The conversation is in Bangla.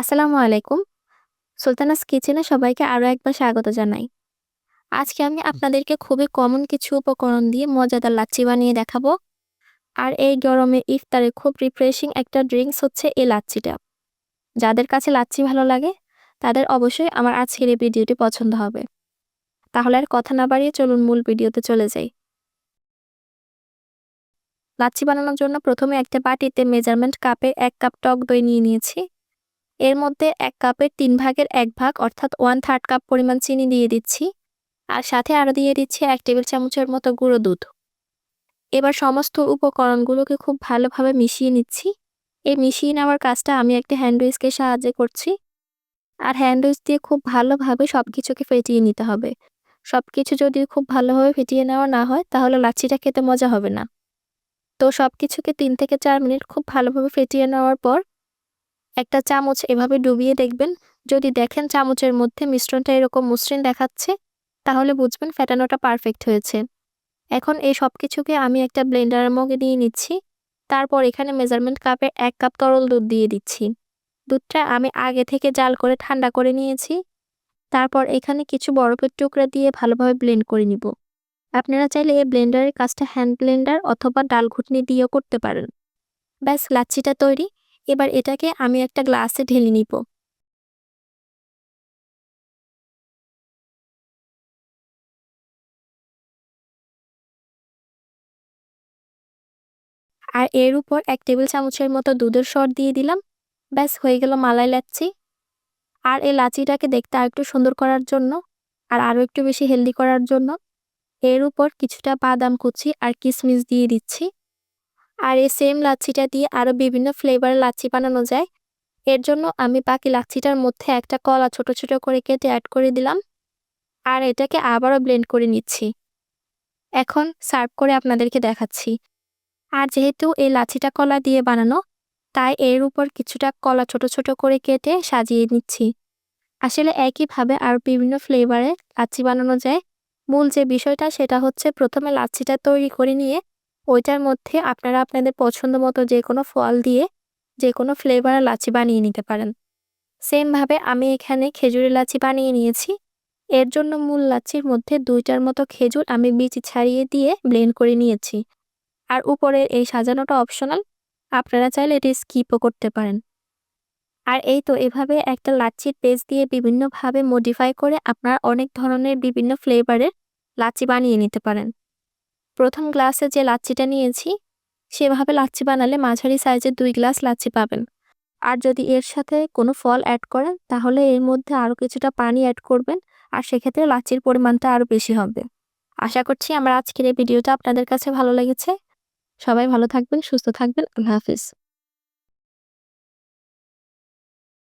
আসসালামু আলাইকুম। সুলতানাস কিচেনে সবাইকে আরও একবার স্বাগত জানাই। আজকে আমি আপনাদেরকে খুবই কমন কিছু উপকরণ দিয়ে মজাদার লাচ্ছি বানিয়ে দেখাবো। আর এই গরমে ইফতারে খুব রিফ্রেশিং একটা ড্রিঙ্কস হচ্ছে এই লাচ্ছিটা। যাদের কাছে লাচ্ছি ভালো লাগে তাদের অবশ্যই আমার আজকের এই ভিডিওটি পছন্দ হবে। তাহলে আর কথা না বাড়িয়ে চলুন মূল ভিডিওতে চলে যাই। লাচ্ছি বানানোর জন্য প্রথমে একটা বাটিতে মেজারমেন্ট কাপে এক কাপ টক দই নিয়ে নিয়েছি। এর মধ্যে এক কাপের তিন ভাগের এক ভাগ, অর্থাৎ ওয়ান থার্ড কাপ পরিমাণ চিনি দিয়ে দিচ্ছি। আর সাথে আরও দিয়ে দিচ্ছি এক টেবিল চামচের মতো গুঁড়ো দুধ। এবার সমস্ত উপকরণগুলোকে খুব ভালোভাবে মিশিয়ে নিচ্ছি। এই মিশিয়ে নেওয়ার কাজটা আমি একটা হ্যান্ডউইচকে সাহায্যে করছি। আর হ্যান্ডউইচ দিয়ে খুব ভালোভাবে সব কিছুকে ফেটিয়ে নিতে হবে। সব কিছু যদি খুব ভালোভাবে ফেটিয়ে নেওয়া না হয়, তাহলে লাচ্ছিটা খেতে মজা হবে না। তো সব কিছুকে তিন থেকে চার মিনিট খুব ভালোভাবে ফেটিয়ে নেওয়ার পর একটা চামচ এভাবে ডুবিয়ে দেখবেন। যদি দেখেন চামচের মধ্যে মিশ্রণটা এরকম মসৃণ দেখাচ্ছে, তাহলে বুঝবেন ফেটানোটা পারফেক্ট হয়েছে। এখন এই সব কিছুকে আমি একটা ব্লেন্ডারের মগে দিয়ে নিচ্ছি। তারপর এখানে মেজারমেন্ট কাপে এক কাপ তরল দুধ দিয়ে দিচ্ছি। দুধটা আমি আগে থেকে জাল করে ঠান্ডা করে নিয়েছি। তারপর এখানে কিছু বরফের টুকরা দিয়ে ভালোভাবে ব্লেন্ড করে নিব। আপনারা চাইলে এই ব্লেন্ডারের কাজটা হ্যান্ড ব্লেন্ডার অথবা ডাল ঘুটনি দিয়েও করতে পারেন। ব্যাস, লাচ্ছিটা তৈরি। এবার এটাকে আমি একটা গ্লাসে ঢেলে নিব। আর এর উপর এক টেবিল চামচের মতো দুধের সর দিয়ে দিলাম। ব্যাস, হয়ে গেল মালাই লাচ্ছি। আর এই লাচিটাকে দেখতে আর একটু সুন্দর করার জন্য আর আরও একটু বেশি হেলদি করার জন্য এর উপর কিছুটা বাদাম কুচি আর কিশমিশ দিয়ে দিচ্ছি। আর এই সেম লাচ্ছিটা দিয়ে আরও বিভিন্ন ফ্লেভারের লাচ্ছি বানানো যায়। এর জন্য আমি বাকি লাচ্ছিটার মধ্যে একটা কলা ছোট ছোট করে কেটে অ্যাড করে দিলাম। আর এটাকে আবারও ব্লেন্ড করে নিচ্ছি। এখন সার্ভ করে আপনাদেরকে দেখাচ্ছি। আর যেহেতু এই লাচ্ছিটা কলা দিয়ে বানানো, তাই এর উপর কিছুটা কলা ছোট ছোট করে কেটে সাজিয়ে নিচ্ছি। আসলে একইভাবে আর বিভিন্ন ফ্লেভারে লাচ্ছি বানানো যায়। মূল যে বিষয়টা, সেটা হচ্ছে প্রথমে লাচ্ছিটা তৈরি করে নিয়ে ওইটার মধ্যে আপনারা আপনাদের পছন্দ মতো যে কোনো ফল দিয়ে যে কোনো ফ্লেভারের লাচি বানিয়ে নিতে পারেন। সেমভাবে আমি এখানে খেজুরের লাচি বানিয়ে নিয়েছি। এর জন্য মূল লাচির মধ্যে দুইটার মতো খেজুর আমি বীজ ছাড়িয়ে দিয়ে ব্লেন্ড করে নিয়েছি। আর উপরের এই সাজানোটা অপশনাল আপনারা চাইলে এটি স্কিপও করতে পারেন। আর এই তো এভাবে একটা লাচ্ছির পেস্ট দিয়ে বিভিন্নভাবে মডিফাই করে আপনারা অনেক ধরনের বিভিন্ন ফ্লেভারের লাচি বানিয়ে নিতে পারেন। প্রথম গ্লাসে যে লাচ্চিটা নিয়েছি, সেভাবে লাচ্ছি বানালে মাঝারি সাইজের দুই গ্লাস লাচ্চি পাবেন। আর যদি এর সাথে কোনো ফল অ্যাড করেন, তাহলে এর মধ্যে আরও কিছুটা পানি অ্যাড করবেন, আর সেক্ষেত্রে লাচ্ছির পরিমাণটা আরও বেশি হবে। আশা করছি আমার আজকের এই ভিডিওটা আপনাদের কাছে ভালো লেগেছে। সবাই ভালো থাকবেন, সুস্থ থাকবেন, আল্লাহ হাফিজ।